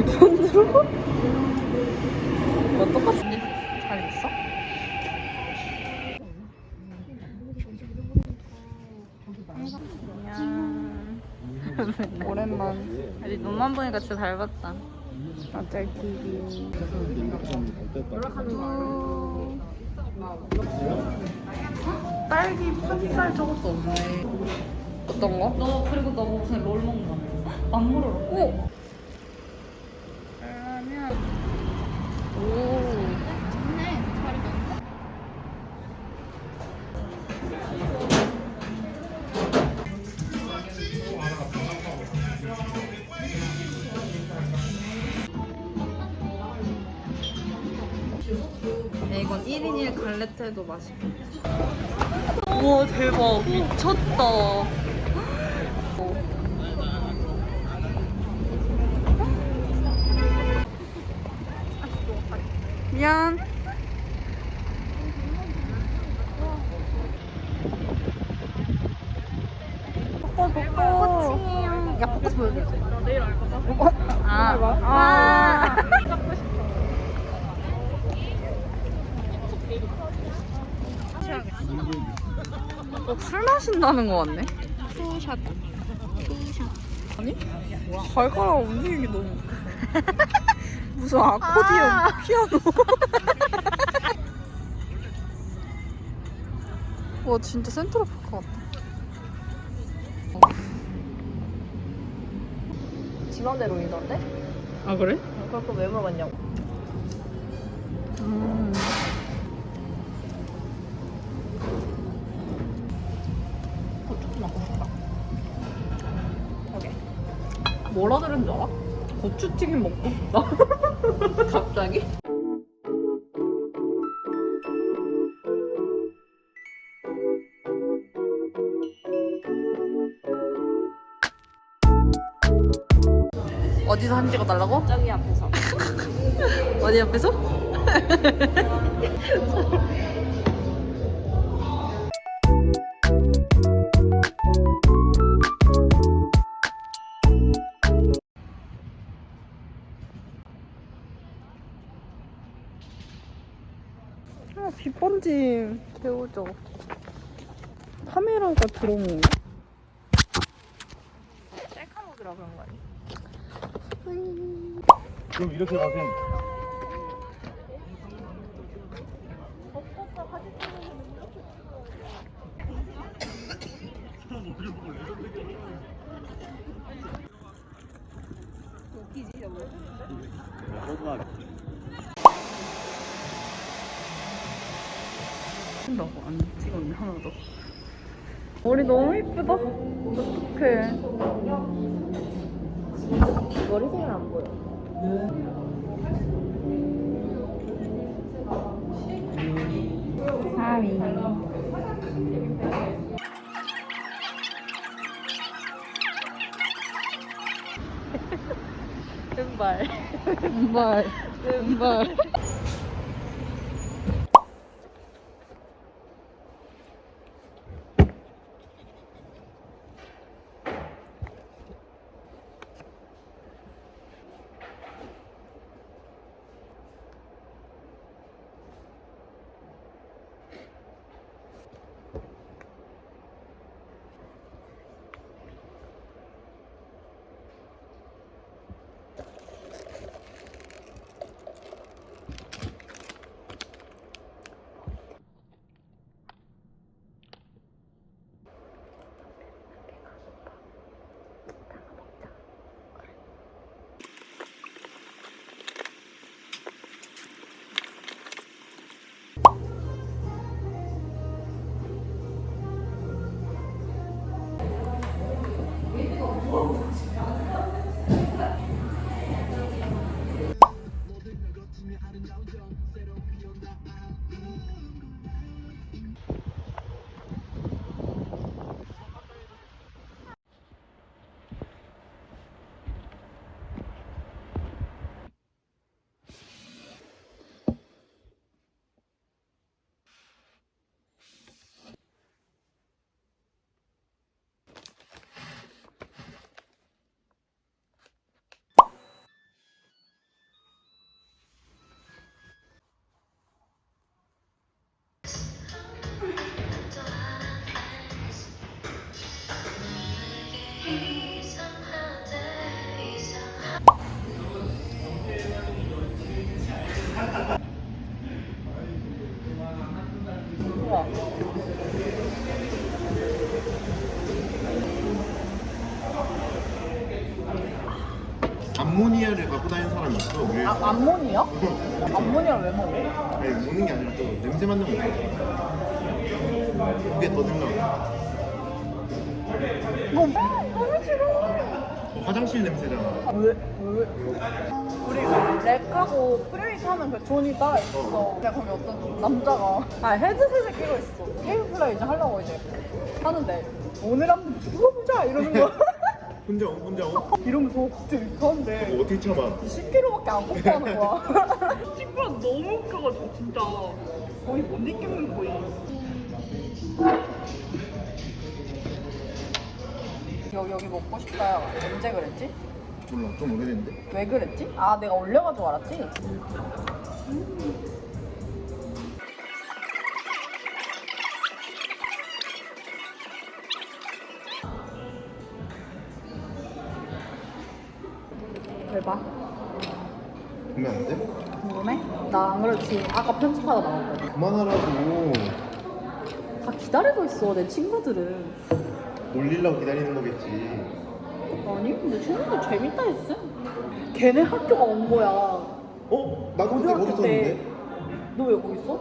이렇게 흔들어? 너 똑같이 잘 있어? 오랜만. 아니 눈만 보니까 진짜 잘 봤다. TV. 딸기 팥살 저것도 없네. 어떤 거? 너 그리고 너 무슨 롤 먹는 거 막무를 오. 1인 1 갈레트도 맛있겠다. 우와, 대박. 미쳤다. 미안. 꽃이에요. 야, 꽃 보여주세요. 내일 알 거다. 아, 아. 어, 술 마신다는 거 같네. 투샷. 투샷. 아니? 발가락 움직이기 너무. 무슨 아코디언 피아노. 와 진짜 센트럴파크 같다. 지맘대로 이던데? 아 그래? 그걸 왜 물어봤냐고. 음. 뭐라 들은 줄 알아? 고추튀김 먹고 싶다. 갑자기? 어디서 사진 찍어달라고? 저기 앞에서. 어디 옆에서? 개우죠. 카메라가 들어온 건가? 셀카모드라 그런 거 아니야? 그럼 이렇게 가세요. 나고 안 찍었네 하나도. 머리 너무 이쁘다. 어떡해. 머리색은 안 보여. 하위. 왼발. 왼발. 왼발. 암모니아를 갖고 다니는 사람이 있어. 우리 아, 암모니아? 암모니아를 왜 먹어? 아니 먹는 게 아니라 또 냄새 맡는 거. 그게 더 생각. 이거 너무 싫어. 어, 화장실 냄새잖아. 아, 왜? 왜? 우리 그 렉하고 프레이트 하는 그 존이 따라 있어. 근데 거기 어떤 남자가 아 헤드셋을 끼고 있어. 게임 플레이 이제 하려고 이제 하는데 오늘 한번 죽어보자 이러는 거야. 혼자 오, 혼자 오. 이러면서 갑자기 가는데 그거 어떻게 참아? 10kg밖에 안 걷다는 거야. 친구랑 너무 웃겨가지고 진짜 거의 못 느끼는 거의. 여기 여기 먹고 싶다. 언제 그랬지? 몰라 좀 오래됐는데. 왜 그랬지? 아 내가 올려가지고 알았지? 대 나 안 그렇지 아까 편집하다 나왔거든 그만하라고. 다 기다리고 있어 내 친구들은 놀리려고 기다리는 거겠지. 아니 근데 친구들 재밌다 했어 걔네 학교가 온 거야 어? 나도 그때 거기 고등학교 때. 있었는데. 너 왜 거기 있어?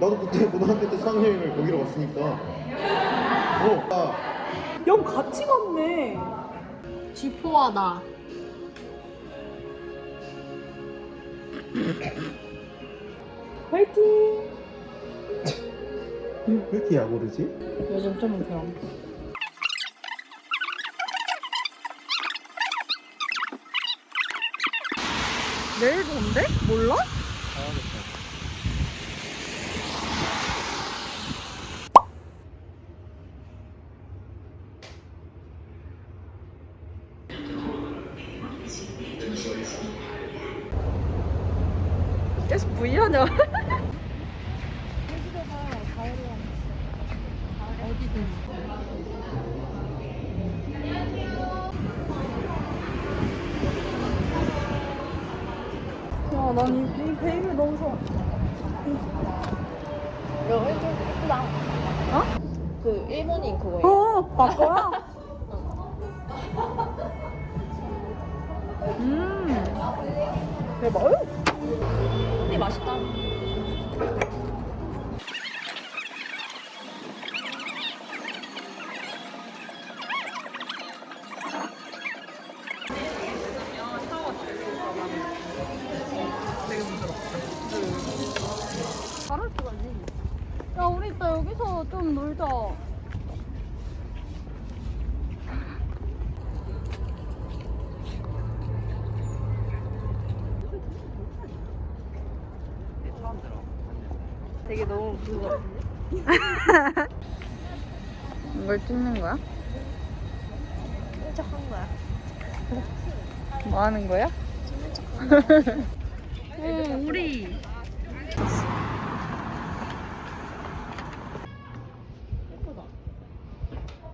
나도 그때 고등학교 때 수학여행을 거기로 갔으니까. 어. 나 형 같이 갔네 지포하다 화이팅 왜 이렇게 약오르지? 요즘 좀 그럼 내일 본대? 몰라? 계속 V하냐? 야, 난 이, 너무 좋아. 이거 일좀 예쁘다. 어? 그 일본인 그거예요. 어, 바꿔야? 음. 대박. 어이? 근데 맛있다. 좀 놀자. 되게 너무 그거. 이걸 찍는 거야? 끈적한 거야. 뭐 하는 거야? 어, 우리.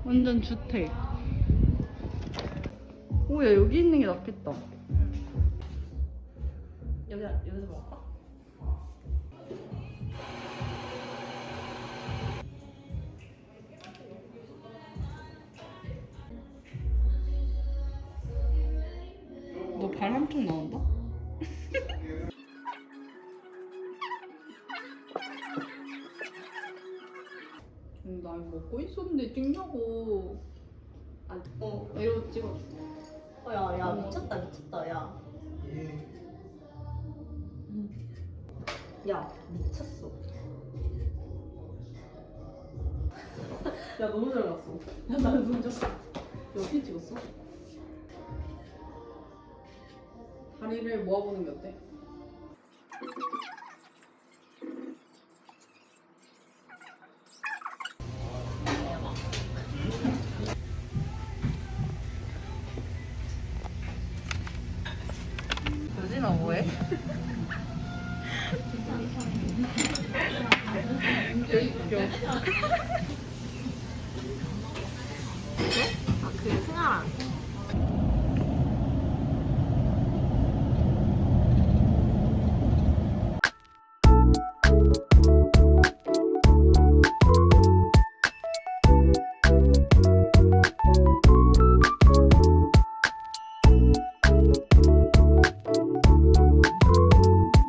완전 주택. 오, 야, 여기 있는 게 낫겠다. 여기 여기서 먹을까? 너 발 한쪽 나온다? 먹고 있었는데 찍냐고. 아, 어. 이거 찍어줘. 어, 야, 야, 미쳤다, 미쳤다, 야. 야, 미쳤어. 야, 너무 잘 났어. 야, 나는 눈 졌어. 어떻게 찍었어? 다리를 모아보는 게 어때?